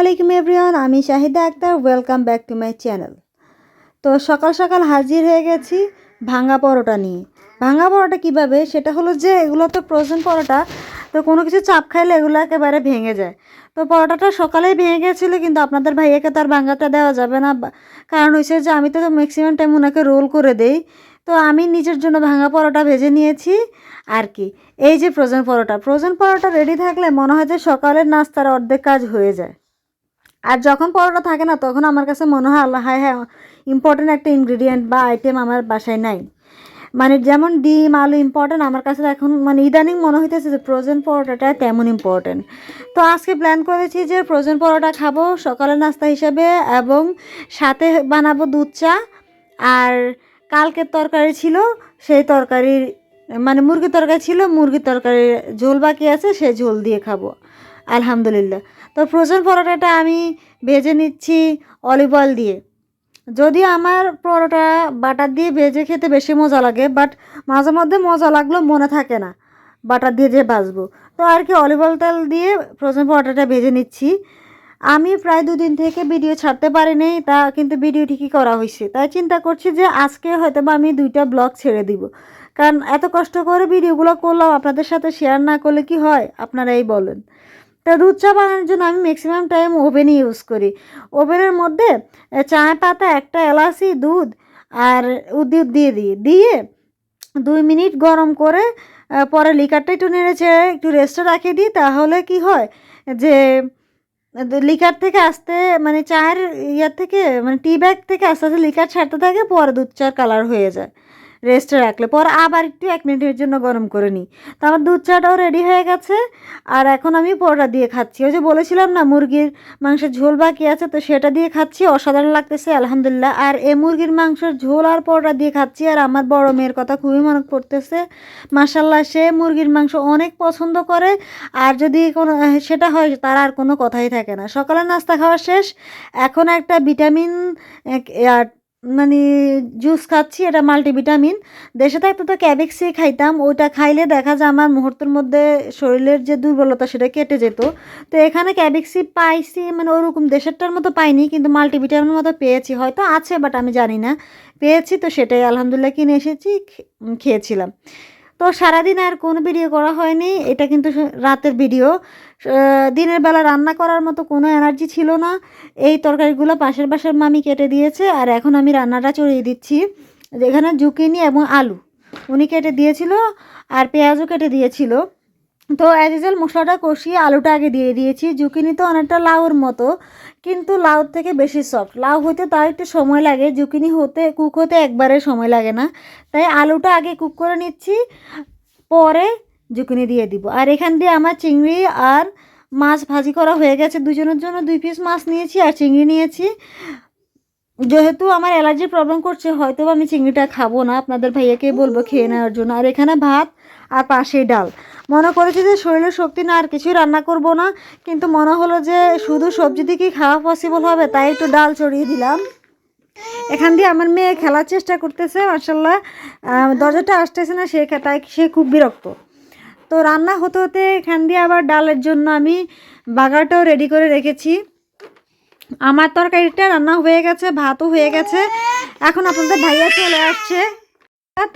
আলাইকুম এভরিওয়ান আমি Shahida Akter. Welcome back to my channel তো সকাল সকাল হাজির হয়ে গেছি ভাঙা পরোটা নিয়ে। ভাঙা পরোটা কীভাবে? সেটা হলো যে এগুলো তো ফ্রোজেন পরোটা, তো কোনো কিছু চাপ খাইলে এগুলো একেবারে ভেঙে যায়। তো পরোটাটা সকালেই ভেঙে গেছিল, কিন্তু আপনাদের ভাইয়াকে তার ভাঙাটা দেওয়া যাবে না। কারণ হয়েছে যে আমি তো ম্যাক্সিমাম টাইম ওনাকে রোল করে দেই। তো আমি নিজের জন্য ভাঙা পরোটা ভেজে নিয়েছি। আর কি, এই যে frozen paratha. Frozen paratha ready থাকলে মনে হয় যে সকালের নাস্তার অর্ধেক কাজ হয়ে যায়। আর যখন পরোটা থাকে না, তখন আমার কাছে মনে হয়, আল্লাহ হ্যাঁ হ্যাঁ ইম্পর্টেন্ট একটা ইনগ্রিডিয়েন্ট বা আইটেম আমার বাসায় নাই। মানে যেমন ডিম, আলু ইম্পর্টেন্ট আমার কাছে এখন মানে ইদানিং মনে হইতেছে যে ফ্রোজেন পরোটাটা তেমন ইম্পর্টেন্ট তো আজকে প্ল্যান করেছি যে ফ্রোজেন পরোটা খাব সকালের নাস্তা হিসেবে এবং সাথে বানাবো দুধ চা। আর কালকের তরকারি ছিল, সেই তরকারির মানে মুরগির তরকারি ছিল, মুরগির তরকারির ঝোল বাকি আছে, সেই ঝোল দিয়ে খাব। আলহামদুলিল্লাহ। তো ফ্রোজেন পরোটাটা আমি ভেজে নিচ্ছি অলিভ অয়েল দিয়ে। যদিও আমার পরোটা বাটার দিয়ে ভেজে খেতে বেশি মজা লাগে, বাট মাঝে মধ্যে মজা লাগলেও মনে থাকে না বাটার দিয়ে যে ভাজবো। তো আর কি, অলিভ অয়েল তেল দিয়ে ফ্রোজেন পরোটাটা ভেজে নিচ্ছি। আমি প্রায় দুদিন থেকে ভিডিও ছাড়তে পারিনি তা কিন্তু ভিডিও ঠিকই করা হয়েছে। তাই চিন্তা করছি যে আজকে হয়তো বা আমি দুইটা ব্লগ ছেড়ে দিব। কারণ এত কষ্ট করে ভিডিওগুলো করলাম, আপনাদের সাথে শেয়ার না করলে কি হয়? আপনারাই বলেন। তো দুধ চা বানানোর জন্য আমি ম্যাক্সিমাম টাইম ওভেনই ইউজ করি। ওভেনের মধ্যে চা পাতা একটা এলাচি, দুধ আর দুধ দিয়ে দিই। দিয়ে দুই মিনিট গরম করে পরে লিকারটা একটু নেড়েছে একটু রেস্টে রাখিয়ে দিই। তাহলে কি হয় যে লিকার থেকে আসতে মানে চায়ের ইয়ার থেকে মানে টি ব্যাগ থেকে আস্তে আস্তে লিকার ছাড়তে থাকে, পরে দুধ চার কালার হয়ে যায়। রেস্টে রাখলে। পরে আবার একটু এক মিনিটের জন্য গরম করে নিই। তো আমার দুধ চাটাও রেডি হয়ে গেছে। আর এখন আমি পরোটা দিয়ে খাচ্ছি। ওই যে বলেছিলাম না, মুরগির মাংসের ঝোল বাকি আছে, তো সেটা দিয়ে খাচ্ছি। অসাধারণ লাগতেছে, আলহামদুলিল্লাহ। আর এ মুরগির মাংসের ঝোল আর পরোটা দিয়ে খাচ্ছি। আর আমার বড় মেয়ের কথা খুবই মনে পড়তেছে। মাসাল্লাহ সে মুরগির মাংস অনেক পছন্দ করে। আর যদি কোনো সেটা হয়, তার আর কোনো কথাই থাকে না। সকালে নাস্তা খাওয়া শেষ। এখন একটা ভিটামিন মানে জুস খাচ্ছি, এটা মাল্টিভিটামিন দেশে থাকতে তো ক্যাবেক্সি খাইতাম, ওইটা খাইলে দেখা যায় আমার মুহূর্তের মধ্যে শরীরের যে দুর্বলতা সেটা কেটে যেত। তো এখানে ক্যাবেক্সি পাইছি মানে ওরকম দেশেরটার মতো পাইনি, কিন্তু মাল্টিভিটামিনের মতো পেয়েছি। হয়তো আছে বাট আমি জানি না। পেয়েছি তো সেটাই, আলহামদুলিল্লাহ কিনে এসেছি খেয়েছিলাম। তো সারাদিন আর কোনো ভিডিও করা হয়নি, এটা কিন্তু রাতের ভিডিও দিনের বেলা রান্না করার মতো কোনো এনার্জি ছিল না। এই তরকারিগুলো পাশের পাশের মামি কেটে দিয়েছে, আর এখন আমি রান্নাটা চড়িয়ে দিচ্ছি, যেখানে জুকিনি এবং আলু। উনি কেটে দিয়েছিল, আর পেঁয়াজও কেটে দিয়েছিল। তো অ্যাজ ইউজুয়াল মশলাটা কষিয়ে আলুটা আগে দিয়ে দিয়েছি। জুকিনি তো অনেকটা লাউর মতো, কিন্তু লাউর থেকে বেশি সফট লাউ হতে তাও একটু সময় লাগে, জুকিনি হতে কুক হতে একবারে সময় লাগে না। তাই আলুটা আগে কুক করে নিচ্ছি, পরে জুকিনি দিয়ে দিব। আর এখান দিয়ে আমার চিংড়ি আর মাছ ভাজি করা হয়ে গেছে দুজনের জন্য। দুই পিস মাছ নিয়েছি আর চিংড়ি নিয়েছি। যেহেতু আমার অ্যালার্জির প্রবলেম করছে হয়তো আমি চিংড়িটা খাব না। আপনাদের ভাইয়াকে বলব খেয়ে নেওয়ার জন্য। আর এখানে ভাত আর পাশেই ডাল। মনে করেছি যে শরীরের শক্তি না আর কিছুই রান্না করব না, কিন্তু মনে হলো যে শুধু সবজি দিয়ে কি খাওয়া পসিবল হবে, তাই একটু ডাল চড়িয়ে দিলাম। এখান দিয়ে আমার মেয়ে খেলার চেষ্টা করতেছে মার্শাল্লাহ দরজাটা আসতেছে না, সে তাই সে খুব বিরক্ত। তো রান্না হতে হতে এখান দিয়ে আবার ডালের জন্য আমি বাগারটাও রেডি করে রেখেছি। আমার তরকারিটা রান্না হয়ে গেছে, ভাতও হয়ে গেছে। এখন আপনাদের ভাইয়া চলে আসছে।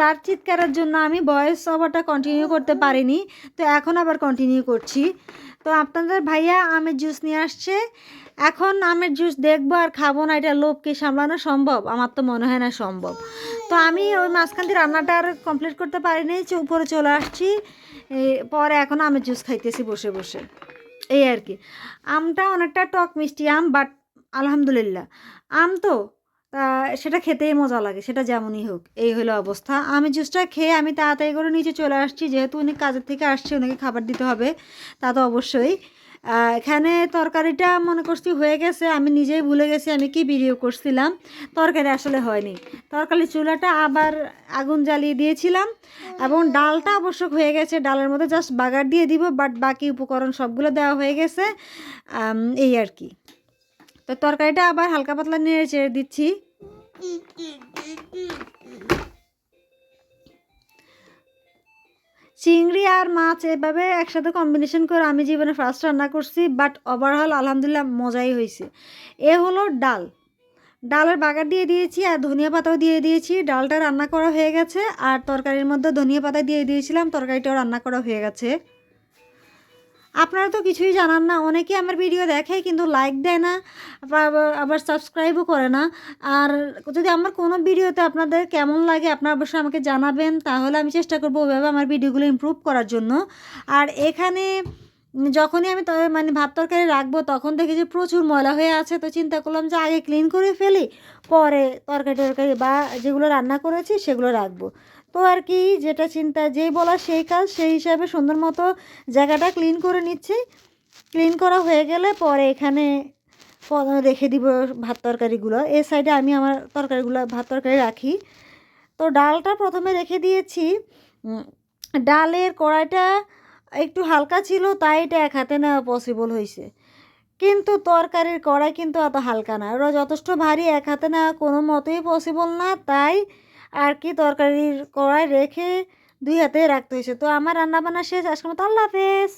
তার চিৎকারের জন্য আমি ভয়েস ওভারটা কন্টিনিউ করতে পারিনি। তো এখন আবার কন্টিনিউ করছি। তো আপনাদের ভাইয়া আমের জুস নিয়ে আসছে। এখন আমের জুস দেখব আর খাব না, এটা লোভ কি সামলানো সম্ভব? আমার তো মনে হয় না সম্ভব। তো আমি ওই মাঝখান দিয়ে রান্নাটা আর কমপ্লিট করতে পারিনি উপরে চলে আসছি। পরে এখন আমের জুস খাইতেছি বসে বসে। এই আর কি। আমটা অনেকটা টক মিষ্টি আম বাট আলহামদুলিল্লাহ। আম তো তা সেটা খেতেই মজা লাগে, সেটা যেমনই হোক, এই হলো অবস্থা। আমি জুসটা খেয়ে আমি তাড়াতাড়ি করে নিচে চলে আসছি, যেহেতু উনি কাজের থেকে আসছে ওনাকে খাবার দিতে হবে, তা তো অবশ্যই। এখানে তরকারিটা মনে করছি হয়ে গেছে, আমি নিজেই ভুলে গেছি, আমি কি ভিডিও করছিলাম, তরকারি আসলে হয়নি। তরকারি চুলাটা আবার আগুন জ্বালিয়ে দিয়েছিলাম, এবং ডালটা অবশ্য হয়ে গেছে, ডালের মধ্যে জাস্ট বাগার দিয়ে দিব বাট বাকি উপকরণ সবগুলো দেওয়া হয়ে গেছে এই আর কি। তো তরকারিটা আবার হালকা পাতলা নেড়ে চেড়ে দিচ্ছি। চিংড়ি আর মাছ এভাবে একসাথে কম্বিনেশন করে আমি জীবনে ফার্স্ট রান্না করছি বাট ওভারঅল আলহামদুলিল্লাহ মজাই হয়েছে। এ হলো ডাল। ডালের বাগার দিয়ে দিয়েছি আর ধনিয়া পাতাও দিয়ে দিয়েছি। ডালটা রান্না করা হয়ে গেছে আর তরকারির মধ্যে ধনিয়া পাতা দিয়ে দিয়েছিলাম, তরকারিটাও রান্না করা হয়ে গেছে। আপনারা তো কিছুই জানান না। অনেকে আমার ভিডিও দেখে কিন্তু লাইক দেয় না, আবার- সাবস্ক্রাইবও করে না। আর যদি আমার কোনো ভিডিওতে আপনাদের কেমন লাগে, আপনারা অবশ্যই আমাকে জানাবেন। তাহলে আমি চেষ্টা করব ওভাবে আমার ভিডিওগুলো ইম্প্রুভ করার জন্য। আর এখানে যখনই আমি মানে ভাত তরকারি রাখব, তখন দেখি যে প্রচুর ময়লা হয়ে আছে। তো চিন্তা করলাম যে আগে ক্লিন করে ফেলি, পরে তরকারি টরকারি বা যেগুলো রান্না করেছি সেগুলো রাখব। তো আর কি, যেটা চিন্তা, যেই বলা সেই কাজ, সেই হিসাবে সুন্দর মতো জায়গাটা ক্লিন করে নিচ্ছি। ক্লিন করা হয়ে গেলে পরে এখানে রেখে দিব ভাত তরকারিগুলো। এই সাইডে আমি আমার তরকারিগুলো, ভাত তরকারি রাখি। তো ডালটা প্রথমে রেখে দিয়েছি। ডালের কড়াইটা একটু হালকা ছিল, তাই এটা এক হাতে নেওয়া পসিবল হয়েছে কিন্তু তরকারির কড়াই কিন্তু এত হালকা না। ওরা যথেষ্ট ভারী, এক হাতে নেওয়া কোনো মতেই পসিবল না। তাই আর কি তরকারির কড়াই রেখে দুই হাতে রাখতে হয়েছে তো আমার রান্নাবান্না শেষ। আজকের মতো আল্লাহ হাফেজ।